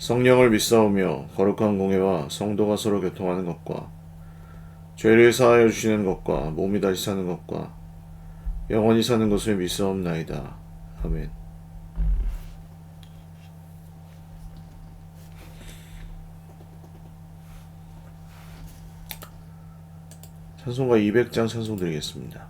성령을 믿사오며 거룩한 공예와 성도가 서로 교통하는 것과 죄를 사하여 주시는 것과 몸이 다시 사는 것과 영원히 사는 것을 믿사옵나이다. 아멘. 찬송가 200장 찬송 드리겠습니다.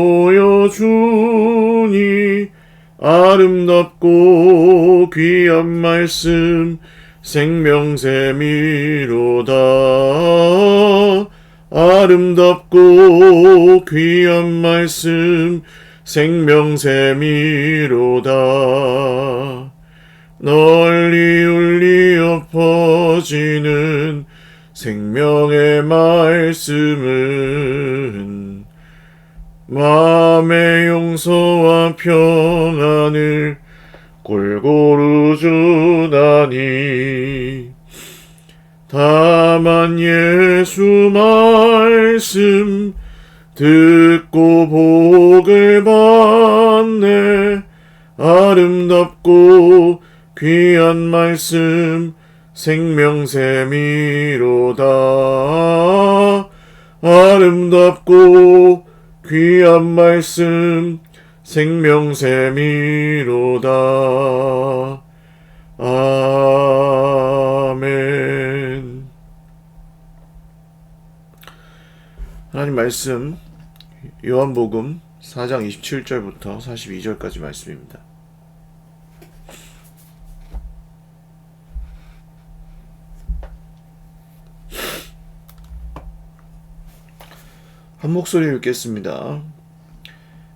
귀한 말씀 생명샘이로다. 아름답고 귀한 말씀 생명샘이로다. 널리 울리어 퍼지는 생명의 말씀은 마음의 용서와 평안을 골고루 주나니. 다만 예수 말씀 듣고 복을 받네. 아름답고 귀한 말씀 생명샘이로다. 아름답고 귀한 말씀 생명샘이로다 아멘 하나님 말씀 요한복음 4장 27절부터 42절까지 말씀입니다. 한 목소리 읽겠습니다.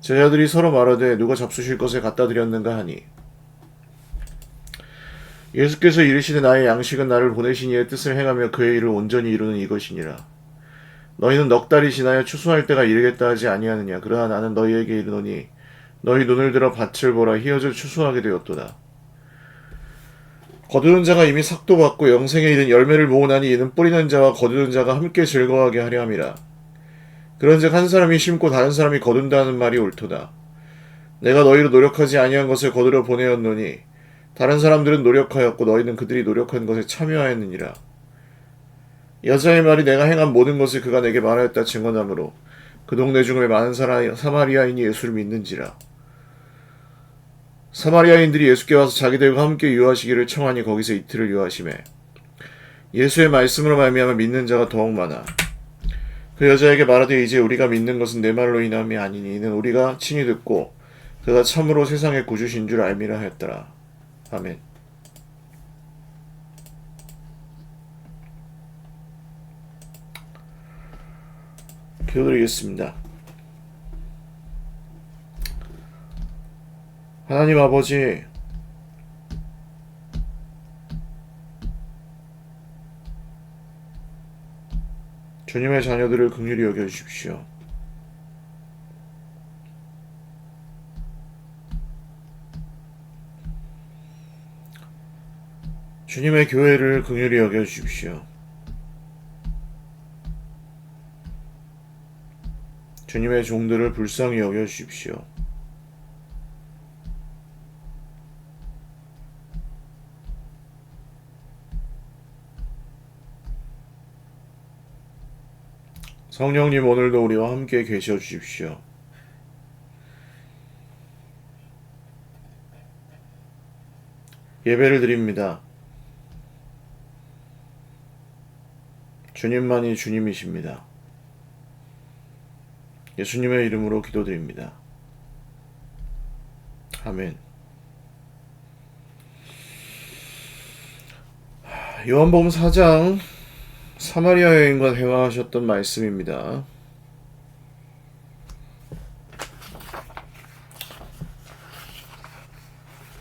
제자들이 서로 말하되 누가 잡수실 것을 갖다 드렸는가 하니. 예수께서 이르시되 나의 양식은 나를 보내신 이의 뜻을 행하며 그의 일을 온전히 이루는 이것이니라. 너희는 넉 달이 지나야 추수할 때가 이르겠다 하지 아니하느냐. 그러나 나는 너희에게 이르노니 너희 눈을 들어 밭을 보라 희어져 추수하게 되었도다. 거두는 자가 이미 삭도 받고 영생에 이른 열매를 모으나니 이는 뿌리는 자와 거두는 자가 함께 즐거워하게 하려 함이라 그런즉 한 사람이 심고 다른 사람이 거둔다는 말이 옳도다. 내가 너희로 노력하지 아니한 것을 거두려 보내었노니 다른 사람들은 노력하였고 너희는 그들이 노력한 것에 참여하였느니라. 여자의 말이 내가 행한 모든 것을 그가 내게 말하였다 증언하므로 그 동네 중에 많은 사람, 사마리아인이 예수를 믿는지라. 사마리아인들이 예수께 와서 자기들과 함께 유하시기를 청하니 거기서 이틀을 유하심에 예수의 말씀으로 말미암아 믿는 자가 더욱 많아. 그 여자에게 말하되 이제 우리가 믿는 것은 내 말로 인함이 아니니 이는 우리가 친히 듣고 그가 참으로 세상의 구주신 줄 알미라 하였더라. 아멘. 기도드리겠습니다. 하나님 아버지, 주님의 자녀들을 극률히 여겨주십시오. 주님의 교회를 극률히 여겨주십시오. 주님의 종들을 불쌍히 여겨주십시오. 성령님 오늘도 우리와 함께 계셔 주십시오. 예배를 드립니다. 주님만이 주님이십니다. 예수님의 이름으로 기도드립니다. 아멘. 요한복음 4장 사마리아 여인과 대화하셨던 말씀입니다.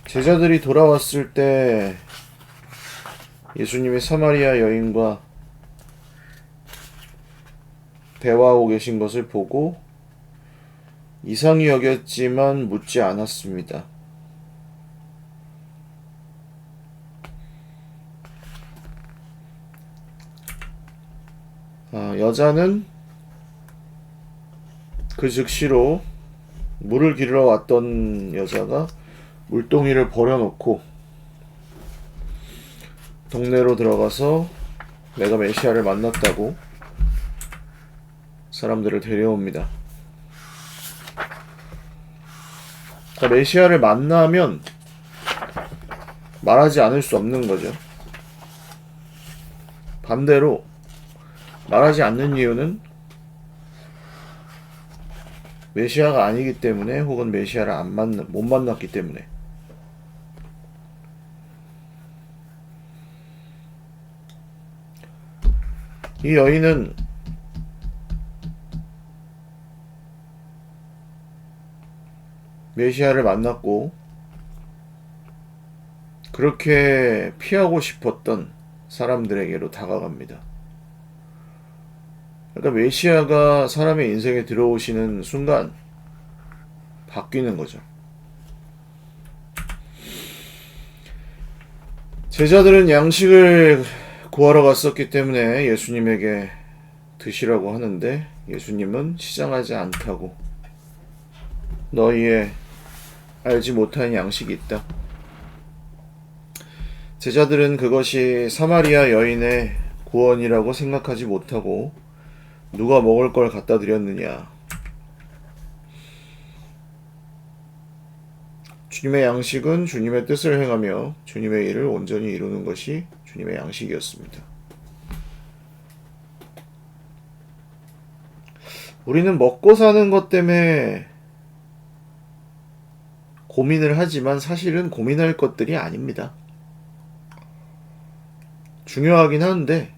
제자들이 돌아왔을 때 예수님이 사마리아 여인과 대화하고 계신 것을 보고 이상히 여겼지만 묻지 않았습니다. 아, 여자는 그 즉시로 물을 기르러 왔던 여자가 물동이를 버려놓고 동네로 들어가서 내가 메시아를 만났다고 사람들을 데려옵니다. 그러니까 메시아를 만나면 말하지 않을 수 없는 거죠. 반대로 말하지 않는 이유는 메시아가 아니기 때문에 혹은 메시아를 안 만나 못 만났기 때문에 이 여인은 메시아를 만났고 그렇게 피하고 싶었던 사람들에게로 다가갑니다. 그러니까 메시아가 사람의 인생에 들어오시는 순간 바뀌는 거죠. 제자들은 양식을 구하러 갔었기 때문에 예수님에게 드시라고 하는데 예수님은 시장하지 않다고 너희의 알지 못하는 양식이 있다. 제자들은 그것이 사마리아 여인의 구원이라고 생각하지 못하고 누가 먹을 걸 갖다 드렸느냐. 주님의 양식은 주님의 뜻을 행하며 주님의 일을 온전히 이루는 것이 주님의 양식이었습니다. 우리는 먹고 사는 것 때문에 고민을 하지만 사실은 고민할 것들이 아닙니다. 중요하긴 한데,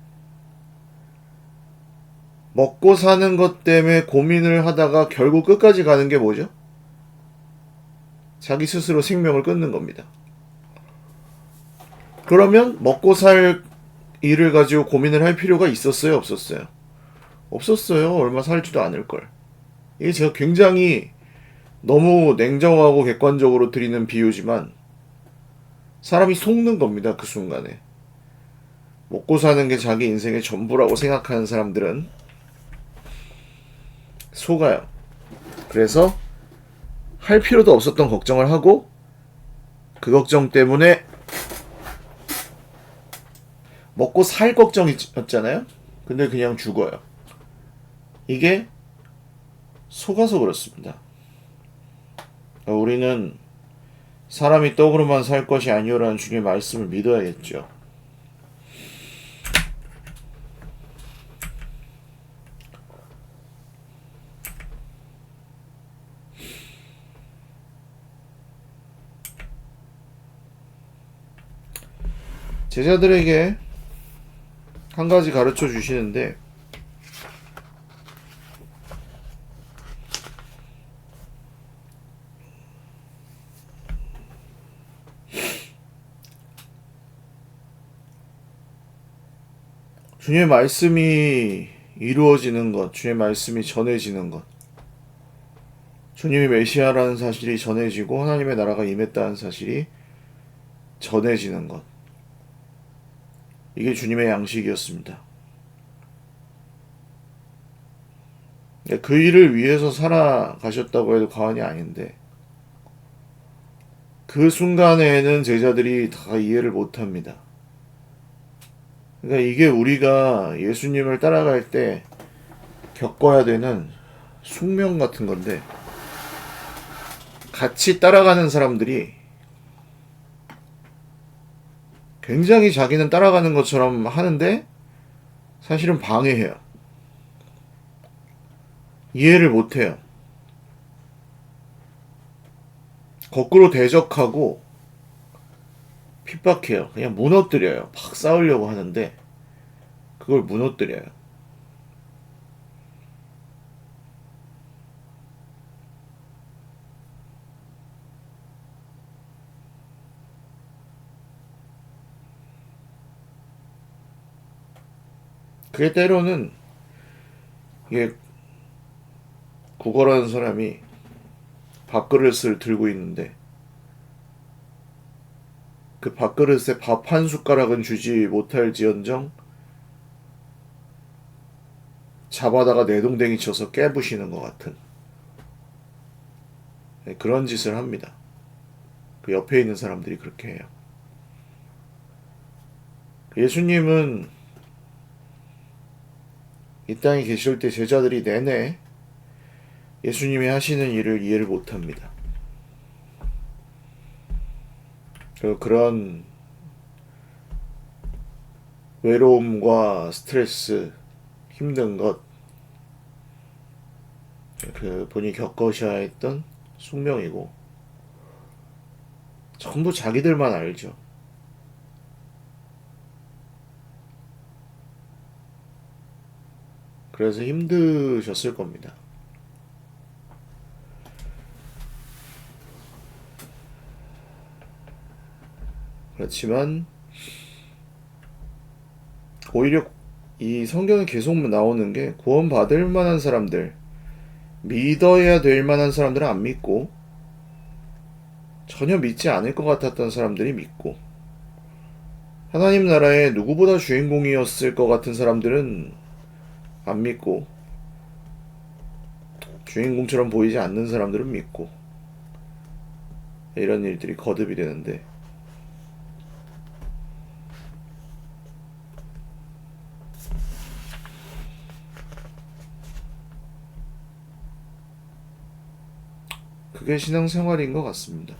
먹고 사는 것 때문에 고민을 하다가 결국 끝까지 가는 게 뭐죠? 자기 스스로 생명을 끊는 겁니다. 그러면 먹고 살 일을 가지고 고민을 할 필요가 있었어요? 없었어요? 없었어요. 얼마 살지도 않을 걸. 이게 제가 굉장히 너무 냉정하고 객관적으로 드리는 비유지만 사람이 속는 겁니다. 그 순간에. 먹고 사는 게 자기 인생의 전부라고 생각하는 사람들은 속아요. 그래서 할 필요도 없었던 걱정을 하고 그 걱정 때문에 먹고 살 걱정이었잖아요. 근데 그냥 죽어요. 이게 속아서 그렇습니다. 우리는 사람이 떡으로만 살 것이 아니오라는 주님의 말씀을 믿어야겠죠. 제자들에게 한 가지 가르쳐 주시는데 주님의 말씀이 이루어지는 것, 주님의 말씀이 전해지는 것, 주님이 메시아라는 사실이 전해지고 하나님의 나라가 임했다는 사실이 전해지는 것. 이게 주님의 양식이었습니다. 그 일을 위해서 살아가셨다고 해도 과언이 아닌데 그 순간에는 제자들이 다 이해를 못 합니다. 그러니까 이게 우리가 예수님을 따라갈 때 겪어야 되는 숙명 같은 건데 같이 따라가는 사람들이 굉장히 자기는 따라가는 것처럼 하는데 사실은 방해해요. 이해를 못해요. 거꾸로 대적하고 핍박해요. 그냥 무너뜨려요. 막 싸우려고 하는데 그걸 무너뜨려요. 그게 때로는 이게 구걸하는 사람이 밥그릇을 들고 있는데 그 밥그릇에 밥 한 숟가락은 주지 못할지언정 잡아다가 내동댕이 쳐서 깨부시는 것 같은 네, 그런 짓을 합니다. 그 옆에 있는 사람들이 그렇게 해요. 예수님은 이 땅에 계실 때 제자들이 내내 예수님이 하시는 일을 이해를 못합니다. 그런 외로움과 스트레스, 힘든 것, 그 본인이 겪으셔야 했던 숙명이고, 전부 자기들만 알죠. 그래서 힘드셨을 겁니다. 그렇지만 오히려 이 성경에 계속 나오는 게 구원받을 만한 사람들, 믿어야 될 만한 사람들은 안 믿고 전혀 믿지 않을 것 같았던 사람들이 믿고 하나님 나라의 누구보다 주인공이었을 것 같은 사람들은 안 믿고 주인공처럼 보이지 않는 사람들은 믿고 이런 일들이 거듭이 되는데 그게 신앙생활인 것 같습니다.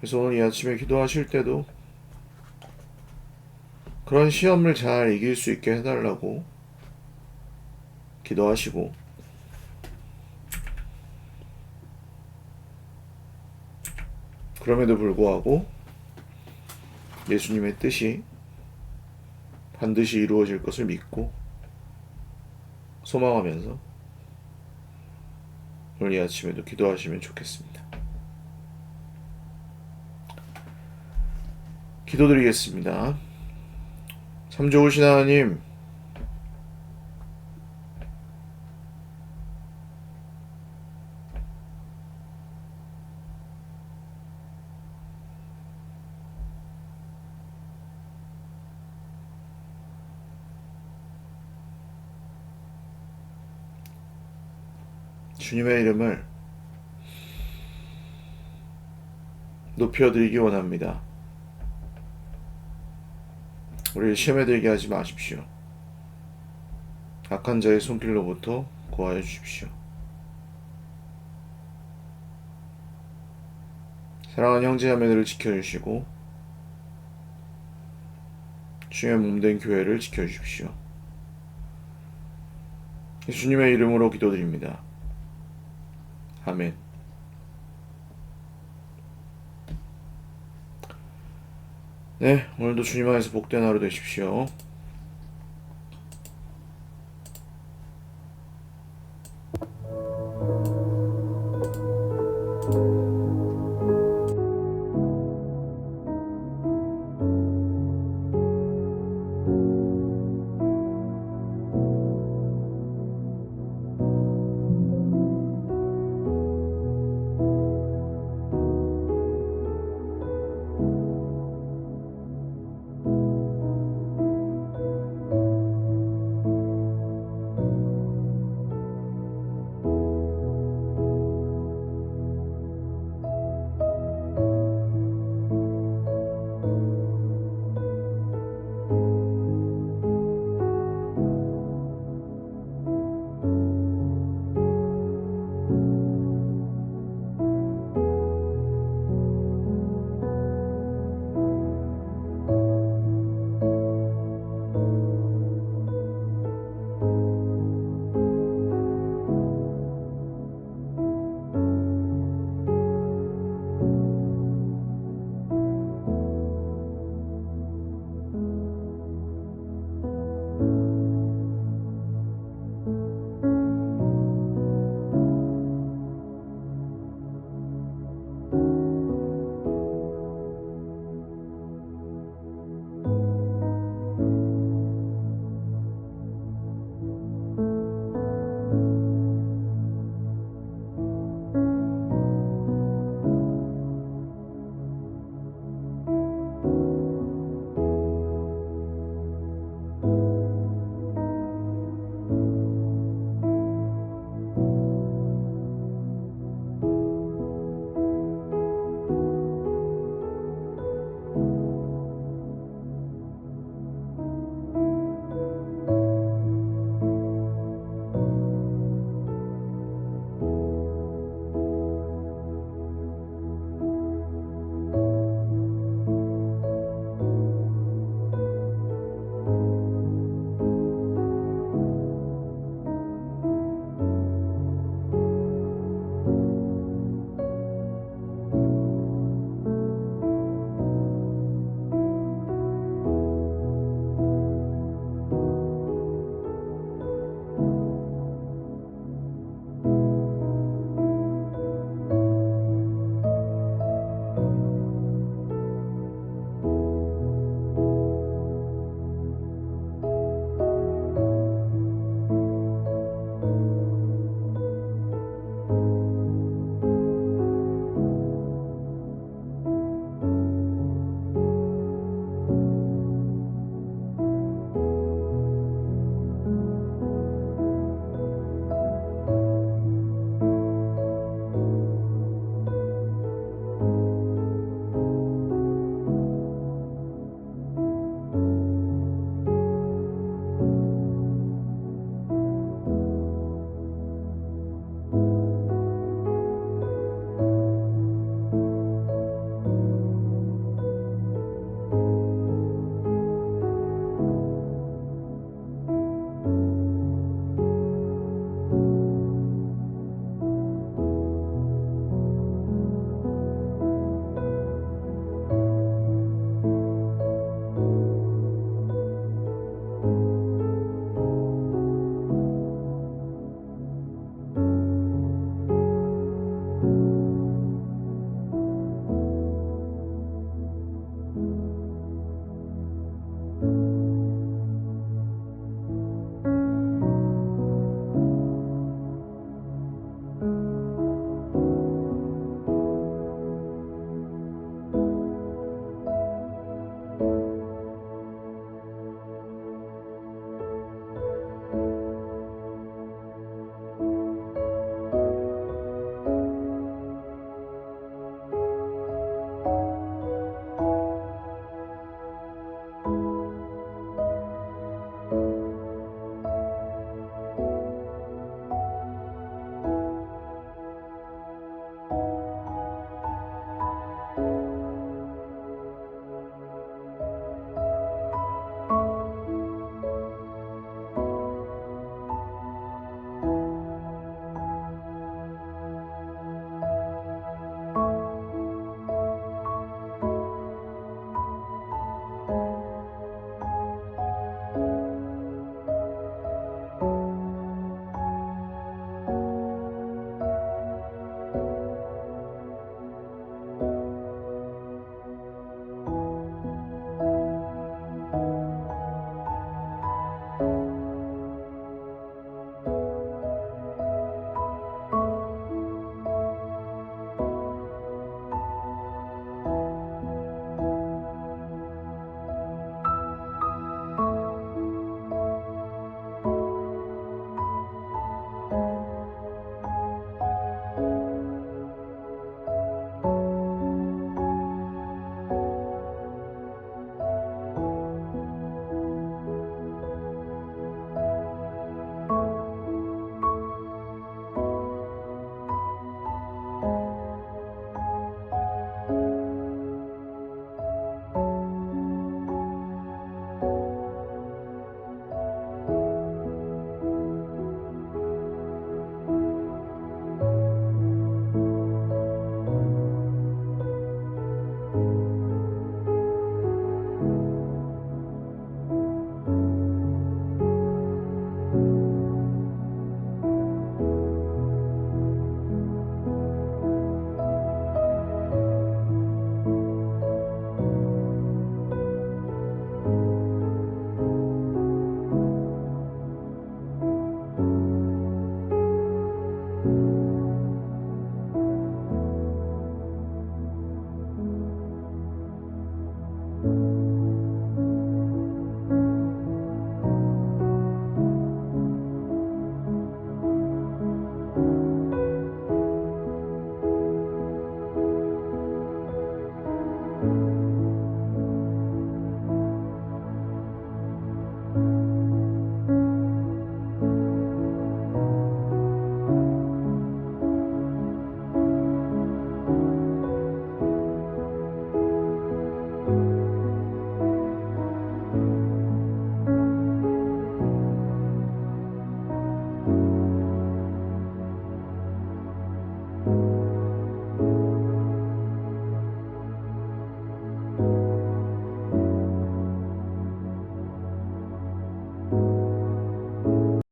그래서 오늘 이 아침에 기도하실 때도 그런 시험을 잘 이길 수 있게 해달라고 기도하시고 그럼에도 불구하고 예수님의 뜻이 반드시 이루어질 것을 믿고 소망하면서 오늘 이 아침에도 기도하시면 좋겠습니다. 기도드리겠습니다. 참 좋으신 하나님, 주님의 이름을 높여드리기 원합니다. 우리를 시험에 들게 하지 마십시오. 악한 자의 손길로부터 구하여 주십시오. 사랑하는 형제 자매들을 지켜주시고 주의 몸된 교회를 지켜주십시오. 예수님의 이름으로 기도드립니다. 아멘. 네, 오늘도 주님 안에서 복된 하루 되십시오.